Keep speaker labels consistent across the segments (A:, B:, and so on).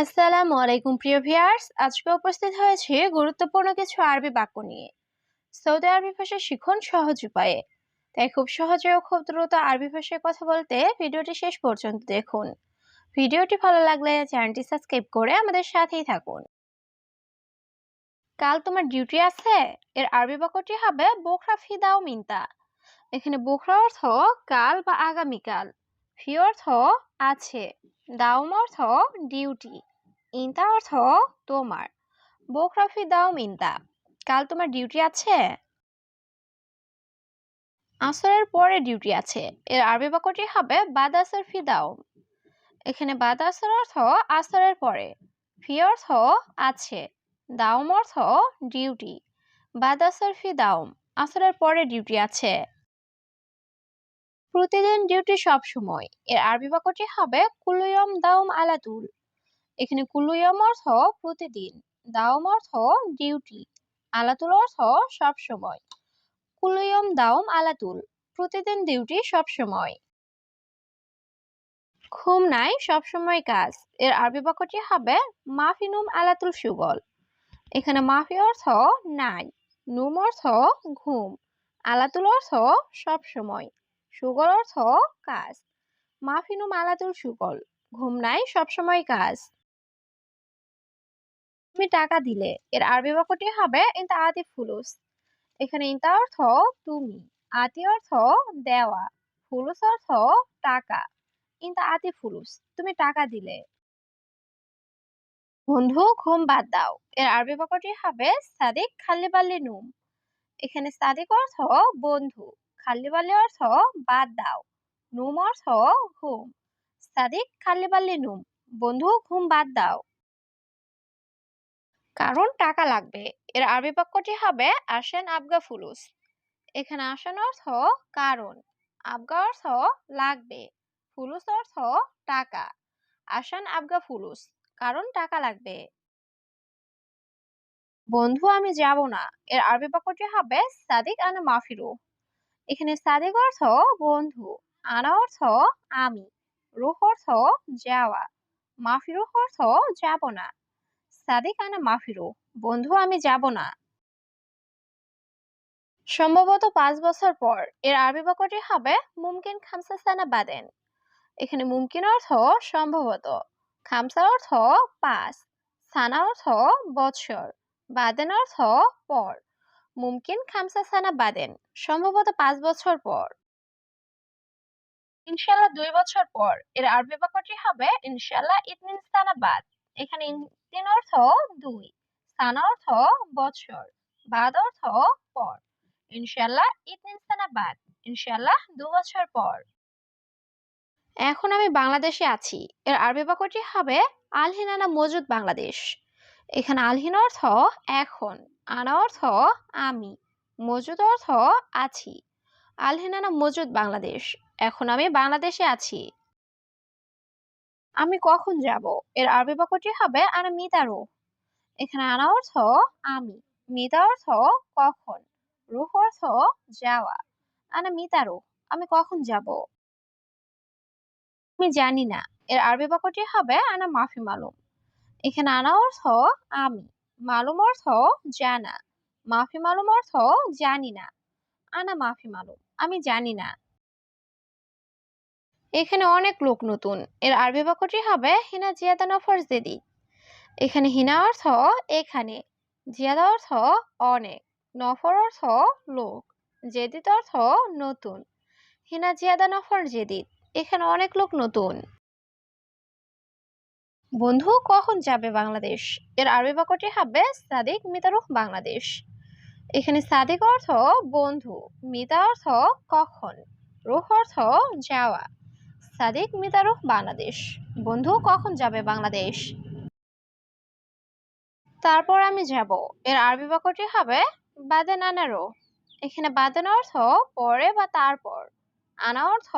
A: আসসালামু আলাইকুম, প্রিয় ভিয়ার্স আজকে উপস্থিত হয়েছে গুরুত্বপূর্ণ কিছু আরবি বাক্য নিয়ে। সৌদি আরবি ভাষা শিখুন সহজ উপায়ে। তাই খুব সহজে ও খুব দ্রুত আরবি ভাষায় কথা বলতে ভিডিওটি শেষ পর্যন্ত দেখুন। ভিডিওটি ভালো লাগলে চ্যানেলটি সাবস্ক্রাইব করে আমাদের সাথেই থাকুন। কাল তোমার ডিউটি আছে? এর আরবি বাক্যটি হবে বোখরা ফিদাও মিন্তা। এখানে বোখরা অর্থ কাল বা আগামীকাল। ফি অর্থ আছে। দাউম অর্থ ডিউটি। ইন্তা অর্থ তোমার বোখরাফি দাও মিন্তা কাল তোমার ডিউটি আছে? আসরের পরে ডিউটি আছে। এর আরবি বাক্যটি হবে বাদ আসর ফি দাও এখানে বাদ আসর অর্থ আসরের পরে ফি অর্থ আছে দাউম অর্থ ডিউটি বাদ আসর ফি দাউম আসরের পরে ডিউটি আছে। প্রতিদিন ডিউটি সব সময়। এর আরবি বাক্যটি হবে কুলুয়ম দাউম আলাতুল এখানে কুলুয়ম অর্থ প্রতিদিন দাওম অর্থ ডিউটি, আলাতুল অর্থ সব সময়। কুলুয়ম দাউম আলাতুল, প্রতিদিন ডিউটি সব সময়। ঘুম নাই সব সময় কাজ, এর আরবি বাক্যটি হবে মাফিনুম আলাতুল সুগল। এখানে মাফি অর্থ নাই, নুম অর্থ ঘুম, আলাতুল অর্থ সব সময়, সুগল অর্থ কাজ। মাফিনুম আলাতুল সুগল, ঘুম নাই সবসময় কাজ। তুমি টাকা দিলে। এর আরবি বাক্যটি হবে ইনতা আতি ফুলুস এখানে ইনতা অর্থ তুমি আতি অর্থ দেওয়া ফুলুস অর্থ টাকা ইনতা আতি ফুলুস তুমি টাকা দিলে বন্ধু, ঘুম বাদ দাও। এর আরবি বাক্যটি হবে সাদিক খালি বাল্লি নুম এখানে সাদিক অর্থ বন্ধু খালি বাল্লি অর্থ বাদ দাও নুম অর্থ ঘুম সাদিক খালি বাল্লি নুম বন্ধু, ঘুম বাদ দাও কারণ টাকা লাগবে। এর আরবি বাক্যটি হবে আসেন আবগা ফুলুস। এখানে আসেন অর্থ কারণ। আবগা অর্থ লাগবে। ফুলুস অর্থ টাকা। আসেন আবগা ফুলুস, কারণ টাকা লাগবে। বন্ধু, আমি যাব না। এর আরবি বাক্যটি হবে সাদিক আনা মাফিরু। এখানে সাদিক অর্থ বন্ধু, আনা অর্থ আমি। রুহ অর্থ যাওয়া। মাফিরুহ অর্থ যাব না। সাদিক আনা মাফিরু, বন্ধু, আমি যাব না। সম্ভবত পাঁচ বছর পর এর আরবি বাক্যটি হবে মুমকিন খামসা সানা বাদেন। এখানে মুমকিন অর্থ সম্ভবত খামসা অর্থ পাঁচ, সানা অর্থ বৎসর, বাদেন অর্থ পর। মুমকিন খামসা সানা বাদেন, সম্ভবত পাঁচ বছর পর। ইনশাল্লাহ দুই বছর পর এর আরবি বাক্যটি হবে ইনশাল্লাহ ইতনিন সানা বাদ। এখানে তিন অর্থ দুই সানা অর্থ বছর, বাদ অর্থ পর। ইনশাল্লাহ ইতনিন সানা বাদ ইনশাল্লাহ দু বছর পর। এখন আমি বাংলাদেশে আছি। এর আরবি বাক্যটি হবে আলহিনানা মজুদ বাংলাদেশ। এখানে আলহিন অর্থ এখন, আনা অর্থ আমি, মজুদ অর্থ আছি। আলহিনানা মজুদ বাংলাদেশ। এখন আমি বাংলাদেশে আছি। আমি কখন যাব? এর আরবি বাক্যটি হবে, আনা মিতারু। এখানে আনা অর্থ, আমি। মিতা অর্থ, কখন? রুহ অর্থ, যাওয়া। আনা মিতারু। আমি কখন যাব? আমি জানি না। এর আরবি বাক্যটি হবে, আনা মাফি মালুম। এখানে আনা অর্থ, আমি। মালুম অর্থ, জানা। মাফি মালুম অর্থ, জানি না। আনা মাফি মালুম। আমি জানি না। এখানে অনেক লোক নতুন। এর আরবি বাক্যটি হবে, হিনা জিয়াদা নফর জেদি। এখানে হিনা অর্থ এখানে, জিয়াদা অর্থ অনেক, নফর অর্থ লোক জেদিত অর্থ নতুন, হিনা জিয়াদা নফর জেদিদ। এখানে অনেক লোক নতুন। বন্ধু, কখন যাবে বাংলাদেশ? এর আরবি বাক্যটি হবে, সাদিক মিতারুখ বাংলাদেশ। এখানে সাদিক অর্থ বন্ধু, মিতা অর্থ কখন, রুহ অর্থ যাওয়া। সাদিক মিতারুহ বাংলাদেশ। বন্ধু, কখন যাবে বাংলাদেশ? তারপর আমি যাব। এর আরবি বাক্যটি হবে বাদেন আনারো এখানে বাদেন অর্থ পরে বা তারপর। আনা অর্থ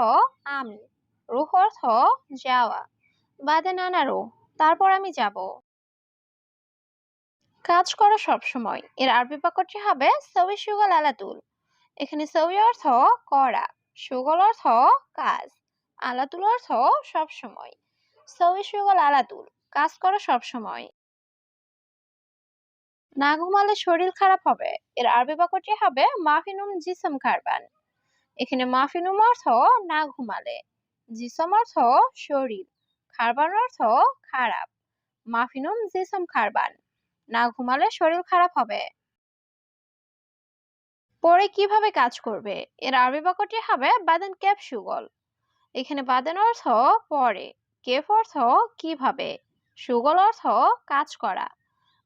A: আমি। রুহ অর্থ যাওয়া। বাদেন আনারো তারপর আমি যাব। কাজ করা সব সময়। এর আরবি বাক্যটি হবে সবি সুগল আলাতুল। এখানে সবি অর্থ করা। সুগল অর্থ কাজ। আলাতুল অর্থ সব সময়। সবি সুগল আলাতুল, কাজ করো সবসময় না ঘুমালে শরীর খারাপ হবে, এর আরবি বাক্যটি হবে মাফিনুম জিসম কারবান এখানে মাফিনুম অর্থ না ঘুমালে, জিসম অর্থ শরীর, খারবান অর্থ খারাপ। মাফিনুম জিসম খারবান, না ঘুমালে শরীর খারাপ হবে। পরে কীভাবে কাজ করবে? এর আরবি বাক্যটি হবে বাদেন ক্যাপ সুগল। এখানে বাদেন অর্থ পরে, কেফ অর্থ কীভাবে, সুগল অর্থ কাজ করা।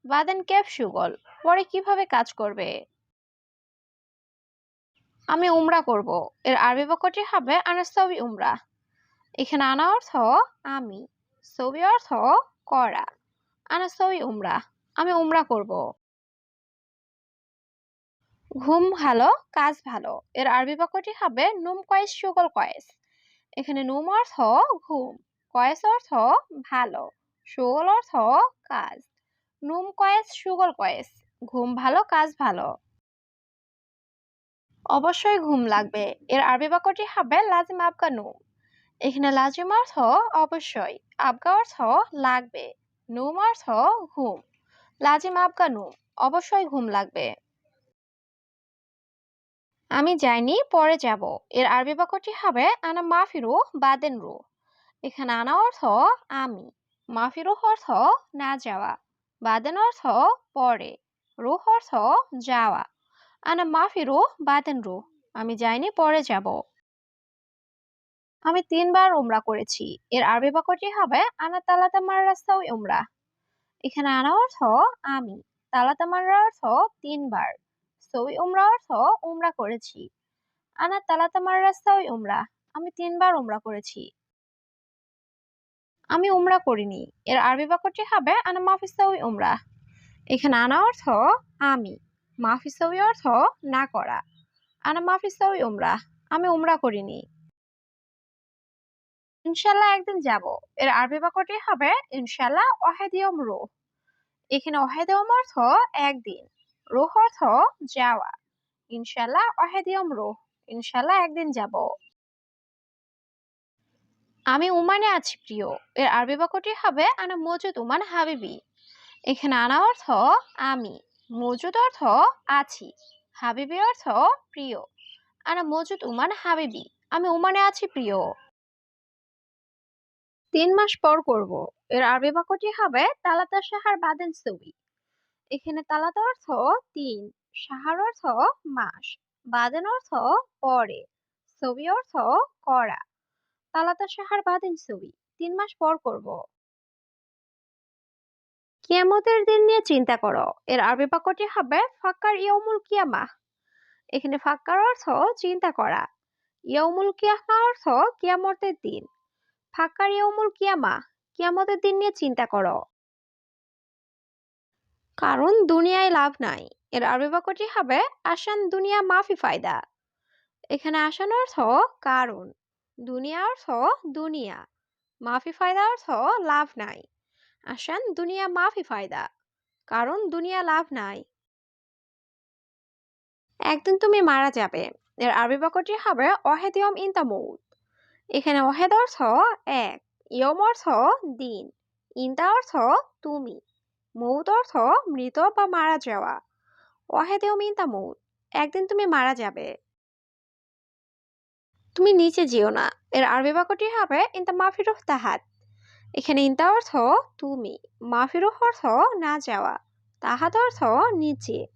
A: বাদেন কেফ, সুগল, পরে কীভাবে কাজ করবে? আমি উমরা করব, এর আরবি বাক্যটি হবে আনাস্তাবি উমরা। এখানে আনা অর্থ আমি ছবি অর্থ করা। আনাস্তাবি উমরা, আমি উমরা করব। ঘুম ভালো, কাজ ভালো, এর আরবি বাক্যটি হবে নুম কয়েস, সুগল কয়েস। এখানে নুম অর্থ ঘুম, কয়েস অর্থ ভালো সুগল অর্থ কাজ। নুম কয়েস সুগল কয়েস, ঘুম ভালো, কাজ ভালো। অবশ্যই ঘুম লাগবে। এর আরবি বাক্যটি হবে লাজিম আবগা নুম। এখানে লাজিম অর্থ অবশ্যই, আবগা অর্থ লাগবে, নুম অর্থ ঘুম। লাজিম আবগা নুম, অবশ্যই ঘুম লাগবে। আমি যাইনি, পরে যাব। এর আরবি বাক্যটি হবে, আনা মাফিরু বাদেন রু। এখানে আনা অর্থ, আমি। মাফিরু অর্থ, না যাওয়া। বাদেন অর্থ, পরে। রু অর্থ, যাওয়া। আনা মাফিরু বাদেন রু। আমি যাইনি, পরে যাব। আমি তিনবার উমরা করেছি। এর আরবি বাক্যটি হবে, আনা তালাতা মার্রাস্তাও উমরা। এখানে আনা অর্থ, আমি। তালাতা মার্রা অর্থ, তিনবার। সই উমরা অর্থ উমরা করেছি। আনা তালাতা মার্রাস্তাও উমরা, আমি তিনবার উমরা করেছি। আমি উমরা করিনি, এর আরবি বাক্যটি হবে, আনা মাফিসাউই উমরা। এখানে আনা অর্থ আমি মাফিসাউই অর্থ না করা। আনা মাফিসাউই উমরা, আমি উমরা করিনি। ইনশাল্লাহ একদিন যাব, এর আরবি বাক্যটি হবে ইনশাল্লাহ অহেদিয়ম রো এখানে অহেদিয়ম অর্থ একদিন। রোহ অর্থ যাওয়া। ইনশাল্লাহ অহেদিয়ম রোহ। ইনশাল্লাহ একদিন যাব। আমি উমানে আছি প্রিয়। এর আরবি বাক্যটি হবে, আনা মজুদ উমান হাবিবি। এখানে আনা অর্থ, আমি। মজুদ অর্থ, আছি। হাবিবি অর্থ, প্রিয়। আনা মজুদ উমান হাবিবি। আমি উমানে আছি প্রিয়। তিন মাস পর করব। এর আরবি বাক্যটি হবে তালাতা সাহার বাদেন সবি এখানে তালাতা অর্থ তিন, সাহার অর্থ মাস, বাদেন অর্থ পরে, ছবি অর্থ করা। তালাতা সাহার বাদেন ছবি, তিন মাস পর করব। কিয়ামতের দিন নিয়ে চিন্তা করো, এর আরবি বাক্যটি হবে ফাক্কার ইয়মুল কিয়ামা এখানে ফাক্কার অর্থ চিন্তা করা ইয়মুল কিয়ামা অর্থ কিয়ামতের দিন। ফাক্কার ইয়মুল কিয়ামা কিয়ামতের দিন নিয়ে চিন্তা করো। কারণ দুনিয়ায় লাভ নাই। এর আরবি বাক্যটি হবে, আসান দুনিয়া মাফি ফায়দা। এখানে আসান অর্থ কারণ। দুনিয়া অর্থ দুনিয়া। মাফি ফায়দা অর্থ লাভ নাই। আসান দুনিয়া মাফি ফায়দা। কারণ দুনিয়া লাভ নাই। একদিন তুমি মারা যাবে। এর আরবি বাক্যটি হবে অহেদিয়ম ইনতা মৌত এখানে অহেদ অর্থ এক ইয়ম অর্থ দিন। ইনতা অর্থ তুমি। মৌত অর্থ মৃত বা মারা যাওয়া। অহেদেও মিনতা মৌত একদিন তুমি মারা যাবে। তুমি নিচে যেও না। এর আরবি বাক্যটি হবে, ইনতা মাফিরুহ তাহাত। এখানে ইনতা অর্থ, তুমি। মাফিরুহ অর্থ, না যাওয়া। তাহাত অর্থ, নিচে।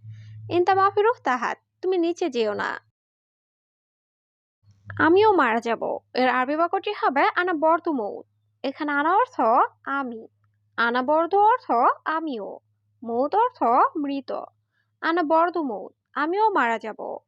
A: ইনতা মাফিরুহ তাহাত, তুমি নিচে যেও না। আমিও মারা যাব। এর আরবি বাক্যটি হবে, আনা বর্দ মৌত এখানে আনা অর্থ, আমি। আনা বর্দ অর্থ আমিও মৌত অর্থ মৃত। আনাবর্ধ মৌত আমিও মারা যাব।